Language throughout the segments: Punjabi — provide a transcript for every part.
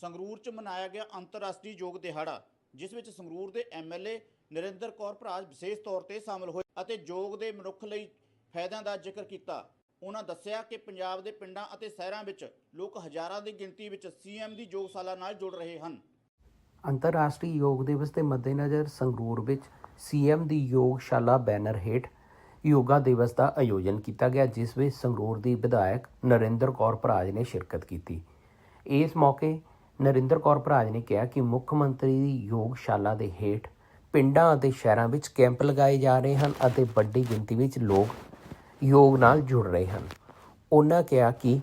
ਸੰਗਰੂਰ 'ਚ ਮਨਾਇਆ ਗਿਆ ਅੰਤਰਰਾਸ਼ਟਰੀ ਯੋਗ ਦਿਹਾੜਾ, ਜਿਸ ਵਿੱਚ ਸੰਗਰੂਰ ਦੇ ਐਮਐਲਏ ਨਰਿੰਦਰ ਕੌਰ ਭਰਾਜ ਵਿਸ਼ੇਸ਼ ਤੌਰ ਤੇ ਸ਼ਾਮਲ ਹੋਏ ਅਤੇ ਯੋਗ ਦੇ ਮਨੁੱਖ ਲਈ ਫਾਇਦਿਆਂ ਦਾ ਜ਼ਿਕਰ ਕੀਤਾ। ਉਹਨਾਂ ਦੱਸਿਆ ਕਿ ਪੰਜਾਬ ਦੇ ਪਿੰਡਾਂ ਅਤੇ ਸ਼ਹਿਰਾਂ ਵਿੱਚ ਲੋਕ ਹਜ਼ਾਰਾਂ ਦੀ ਗਿਣਤੀ ਵਿੱਚ ਸੀਐਮ ਦੀ ਯੋਗਸ਼ਾਲਾ ਨਾਲ ਜੁੜ ਰਹੇ ਹਨ। ਅੰਤਰਰਾਸ਼ਟਰੀ ਯੋਗ ਦਿਵਸ ਦੇ ਮੱਦੇਨਜ਼ਰ ਸੰਗਰੂਰ ਵਿੱਚ ਸੀਐਮ ਦੀ ਯੋਗਸ਼ਾਲਾ ਬੈਨਰ ਹੇਠ ਯੋਗਾ ਦਿਵਸ ਦਾ ਆਯੋਜਨ ਕੀਤਾ ਗਿਆ, ਜਿਸ ਵਿੱਚ ਸੰਗਰੂਰ ਦੀ ਵਿਧਾਇਕ ਨਰਿੰਦਰ ਕੌਰ ਭਰਾਜ ਨੇ ਸ਼ਿਰਕਤ ਕੀਤੀ। ਇਸ ਮੌਕੇ ਨਰਿੰਦਰ ਕੌਰ ਭਰਾਜ ਨੇ ਕਿਹਾ ਕਿ ਮੁੱਖ ਮੰਤਰੀ ਦੀ ਯੋਗਸ਼ਾਲਾ ਦੇ ਹੇਠ ਪਿੰਡਾਂ ਅਤੇ ਸ਼ਹਿਰਾਂ ਵਿੱਚ ਕੈਂਪ ਲਗਾਏ ਜਾ ਰਹੇ ਹਨ ਅਤੇ ਵੱਡੀ ਗਿਣਤੀ ਵਿੱਚ ਲੋਕ ਯੋਗ ਨਾਲ ਜੁੜ ਰਹੇ ਹਨ। ਉਹਨਾਂ ਕਿਹਾ ਕਿ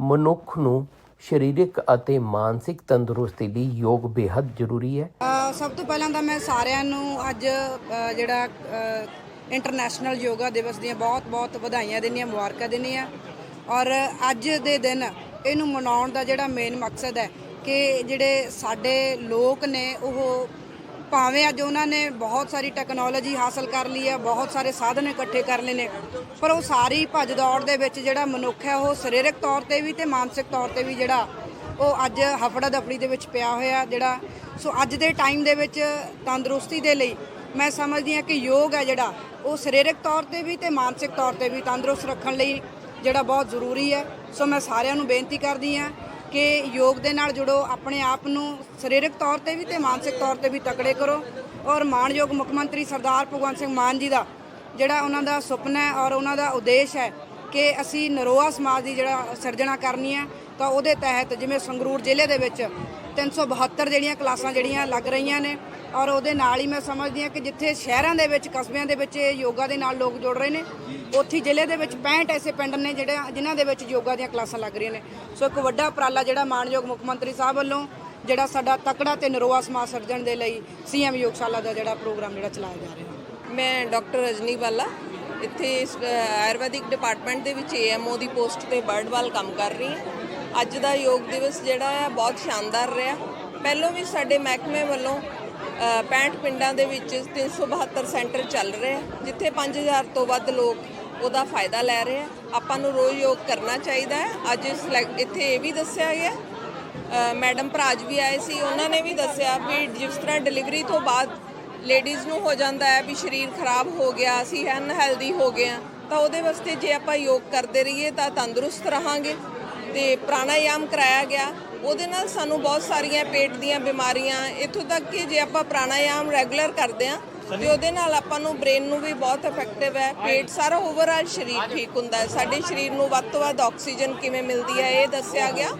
ਮਨੁੱਖ ਨੂੰ ਸਰੀਰਕ ਅਤੇ ਮਾਨਸਿਕ ਤੰਦਰੁਸਤੀ ਲਈ ਯੋਗ ਬੇहद ਜ਼ਰੂਰੀ ਹੈ। ਸਭ ਤੋਂ ਪਹਿਲਾਂ ਤਾਂ ਮੈਂ ਸਾਰਿਆਂ ਨੂੰ ਅੱਜ ਜਿਹੜਾ ਇੰਟਰਨੈਸ਼ਨਲ ਯੋਗਾ ਦਿਵਸ ਦੀਆਂ ਬਹੁਤ-ਬਹੁਤ ਵਧਾਈਆਂ ਦਿੰਦੀ ਹਾਂ, ਮੁਬਾਰਕਾਂ ਦਿੰਦੀ ਹਾਂ। ਔਰ ਅੱਜ ਦੇ ਦਿਨ ਇਹਨੂੰ ਮਨਾਉਣ ਦਾ ਜਿਹੜਾ ਮੇਨ ਮਕਸਦ ਹੈ ਕਿ ਜਿਹੜੇ ਸਾਡੇ ਲੋਕ ਨੇ ਉਹ ਭਾਵੇਂ ਅੱਜ ਉਹਨਾਂ ਨੇ ਬਹੁਤ ਸਾਰੀ ਟੈਕਨੋਲੋਜੀ ਹਾਸਲ ਕਰ ਲਈ ਹੈ, ਬਹੁਤ ਸਾਰੇ ਸਾਧਨ ਇਕੱਠੇ ਕਰ ਲਏ ਨੇ, ਪਰ ਉਹ ਸਾਰੀ ਭੱਜ ਦੌੜ ਦੇ ਵਿੱਚ ਜਿਹੜਾ ਮਨੁੱਖ ਹੈ, ਉਹ ਸਰੀਰਕ ਤੌਰ ਤੇ ਵੀ ਤੇ ਮਾਨਸਿਕ ਤੌਰ ਤੇ ਵੀ ਜਿਹੜਾ ਉਹ ਅੱਜ ਹਫੜਾ ਦਫੜੀ ਦੇ ਵਿੱਚ ਪਿਆ ਹੋਇਆ ਜਿਹੜਾ, ਸੋ ਅੱਜ ਦੇ ਟਾਈਮ ਦੇ ਵਿੱਚ ਤੰਦਰੁਸਤੀ ਦੇ ਲਈ ਮੈਂ ਸਮਝਦੀ ਹਾਂ ਕਿ ਯੋਗ ਹੈ ਜਿਹੜਾ, ਉਹ ਸਰੀਰਕ ਤੌਰ ਤੇ ਵੀ ਤੇ ਮਾਨਸਿਕ ਤੌਰ ਤੇ ਵੀ ਤੰਦਰੁਸਤ ਰੱਖਣ ਲਈ ਜਿਹੜਾ ਬਹੁਤ ਜ਼ਰੂਰੀ ਹੈ, ਸੋ ਮੈਂ ਸਾਰਿਆਂ ਨੂੰ ਬੇਨਤੀ ਕਰਦੀ ਹਾਂ ਕਿ ਯੋਗ ਦੇ ਨਾਲ ਜੁੜੋ, ਆਪਣੇ ਆਪ ਨੂੰ ਸਰੀਰਕ ਤੌਰ ਤੇ ਵੀ ਤੇ ਮਾਨਸਿਕ ਤੌਰ ਤੇ ਵੀ ਤਕੜੇ ਕਰੋ। ਔਰ ਮਾਣਯੋਗ ਮੁੱਖ ਮੰਤਰੀ ਸਰਦਾਰ ਭਗਵੰਤ ਸਿੰਘ ਮਾਨ ਜੀ ਦਾ ਜਿਹੜਾ ਉਹਨਾਂ ਦਾ ਸੁਪਨਾ ਹੈ ਔਰ ਉਹਨਾਂ ਦਾ ਉਦੇਸ਼ ਹੈ ਕਿ ਅਸੀਂ ਨਰੋਆ ਸਮਾਜ ਦੀ ਜਿਹੜਾ ਸਿਰਜਣਾ ਕਰਨੀ ਹੈ, ਤਾਂ ਉਹਦੇ ਤਹਿਤ ਜਿਵੇਂ ਸੰਗਰੂਰ ਜ਼ਿਲ੍ਹੇ ਦੇ ਵਿੱਚ 372 ਜਿਹੜੀਆਂ ਕਲਾਸਾਂ ਜਿਹੜੀਆਂ ਲੱਗ ਰਹੀਆਂ ਨੇ, ਔਰ ਉਹਦੇ ਨਾਲ ਹੀ ਮੈਂ ਸਮਝਦੀ ਹਾਂ ਕਿ ਜਿੱਥੇ ਸ਼ਹਿਰਾਂ ਦੇ ਵਿੱਚ, ਕਸਬਿਆਂ ਦੇ ਵਿੱਚ ਇਹ ਯੋਗਾ ਦੇ ਨਾਲ ਲੋਕ ਜੁੜ ਰਹੇ ਨੇ, ਉੱਥੇ ਜ਼ਿਲ੍ਹੇ ਦੇ ਵਿੱਚ 65 ਐਸੇ ਪਿੰਡ ਨੇ ਜਿਹੜੇ ਜਿਨ੍ਹਾਂ ਦੇ ਵਿੱਚ ਯੋਗਾ ਦੀਆਂ ਕਲਾਸਾਂ ਲੱਗ ਰਹੀਆਂ ਨੇ। ਸੋ ਇੱਕ ਵੱਡਾ ਉਪਰਾਲਾ ਜਿਹੜਾ ਮਾਨਯੋਗ ਮੁੱਖ ਮੰਤਰੀ ਸਾਹਿਬ ਵੱਲੋਂ, ਜਿਹੜਾ ਸਾਡਾ ਤਕੜਾ ਤੇ ਨਰੋਆ ਸਮਾਜ ਸਿਰਜਣ ਦੇ ਲਈ ਸੀਐਮ ਯੋਗਸ਼ਾਲਾ ਦਾ ਜਿਹੜਾ ਪ੍ਰੋਗਰਾਮ ਜਿਹੜਾ ਚਲਾਇਆ ਜਾ ਰਿਹਾ। ਮੈਂ ਡਾਕਟਰ ਰਜਨੀ ਬਾਲਾ ਇੱਥੇ ਇਸ, ਆਯੁਰਵੈਦਿਕ ਡਿਪਾਰਟਮੈਂਟ ਦੇ ਵਿੱਚ ਏਐਮਓ ਦੀ ਪੋਸਟ ਤੇ ਬਰਡਵਾਲ ਕੰਮ ਕਰ ਰਹੀ ਹਾਂ। ਅੱਜ ਦਾ ਯੋਗ ਦਿਵਸ ਜਿਹੜਾ ਹੈ ਬਹੁਤ ਸ਼ਾਨਦਾਰ ਰਿਹਾ। ਪਹਿਲੋਂ ਵੀ ਸਾਡੇ ਮਹਿਕਮੇ ਵੱਲੋਂ ਅ, 65 ਪਿੰਡਾਂ ਦੇ ਵਿੱਚ 372 ਸੈਂਟਰ ਚੱਲ ਰਹੇ ਆ ਜਿੱਥੇ 5000 ਤੋਂ ਵੱਧ ਲੋਕ ਉਹਦਾ ਫਾਇਦਾ ਲੈ ਰਹੇ ਆ। ਆਪਾਂ ਨੂੰ ਰੋਜ਼ ਯੋਗ ਕਰਨਾ ਚਾਹੀਦਾ ਹੈ। ਅੱਜ ਲੈ- ਇੱਥੇ ਇਹ ਵੀ ਦੱਸਿਆ ਗਿਆ। ਮੈਡਮ ਭਰਾਜ ਵੀ ਆਏ ਸੀ ਉਹਨਾਂ ਨੇ ਵੀ ਦੱਸਿਆ ਵੀ ਜਿਸ ਤਰ੍ਹਾਂ ਡਿਲੀਵਰੀ ਤੋਂ ਬਾਅਦ ਲੇਡੀਜ਼ ਨੂੰ ਹੋ ਜਾਂਦਾ ਹੈ ਵੀ ਸਰੀਰ ਖਰਾਬ ਹੋ ਗਿਆ, ਅਸੀਂ ਅਨਹੈਲਦੀ ਹੋ ਗਏ ਹਾਂ, ਤਾਂ ਉਹਦੇ ਵਾਸਤੇ ਜੇ ਆਪਾਂ ਯੋਗ ਕਰਦੇ ਰਹੀਏ ਤਾਂ ਤੰਦਰੁਸਤ ਰਹਾਂਗੇ ਤੇ ਪ੍ਰਾਣਾਯਾਮ ਕਰਾਇਆ ਗਿਆ। ਉਹਦੇ ਨਾਲ ਸਾਨੂੰ ਬਹੁਤ ਸਾਰੀਆਂ ਪੇਟ ਦੀਆਂ ਬਿਮਾਰੀਆਂ, ਇੱਥੋਂ ਤੱਕ ਕਿ ਜੇ ਆਪਾਂ ਪ੍ਰਾਣਾਯਾਮ ਰੈਗੂਲਰ ਕਰਦੇ ਹਾਂ, ਤੇ ਉਹਦੇ ਨਾਲ ਆਪਾਂ ਨੂੰ ਬ੍ਰੇਨ ਨੂੰ ਵੀ ਬਹੁਤ ਇਫੈਕਟਿਵ ਹੈ, ਪੇਟ ਸਾਰਾ ਓਵਰਆਲ ਸਰੀਰ ਠੀਕ ਹੁੰਦਾ ਹੈ। ਸਾਡੇ ਸਰੀਰ ਨੂੰ ਵੱਧ ਤੋਂ ਵੱਧ ਆਕਸੀਜਨ ਕਿਵੇਂ ਮਿਲਦੀ ਹੈ, ਇਹ ਦੱਸਿਆ ਗਿਆ।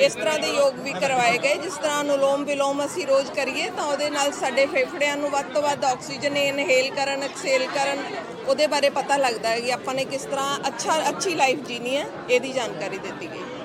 ਇਸ ਤਰ੍ਹਾਂ ਦੇ ਯੋਗ ਵੀ ਕਰਵਾਏ ਗਏ। ਜਿਸ ਤਰ੍ਹਾਂ ਅਨੁਲੋਮ ਵਿਲੋਮ ਅਸੀਂ ਰੋਜ਼ ਕਰੀਏ, ਤਾਂ ਉਹਦੇ ਨਾਲ ਸਾਡੇ ਫੇਫੜਿਆਂ ਨੂੰ ਵੱਧ ਤੋਂ ਵੱਧ ਆਕਸੀਜਨ ਇਨਹੇਲ ਕਰਨ ਐਕਸਹੇਲ ਕਰਨ, ਉਹਦੇ ਬਾਰੇ ਪਤਾ ਲੱਗਦਾ ਹੈ ਕਿ ਆਪਾਂ ਨੇ ਕਿਸ ਤਰ੍ਹਾਂ ਅੱਛਾ, ਅੱਛੀ ਲਾਈਫ ਜੀਣੀ ਹੈ, ਇਹਦੀ ਜਾਣਕਾਰੀ ਦਿੱਤੀ ਗਈ।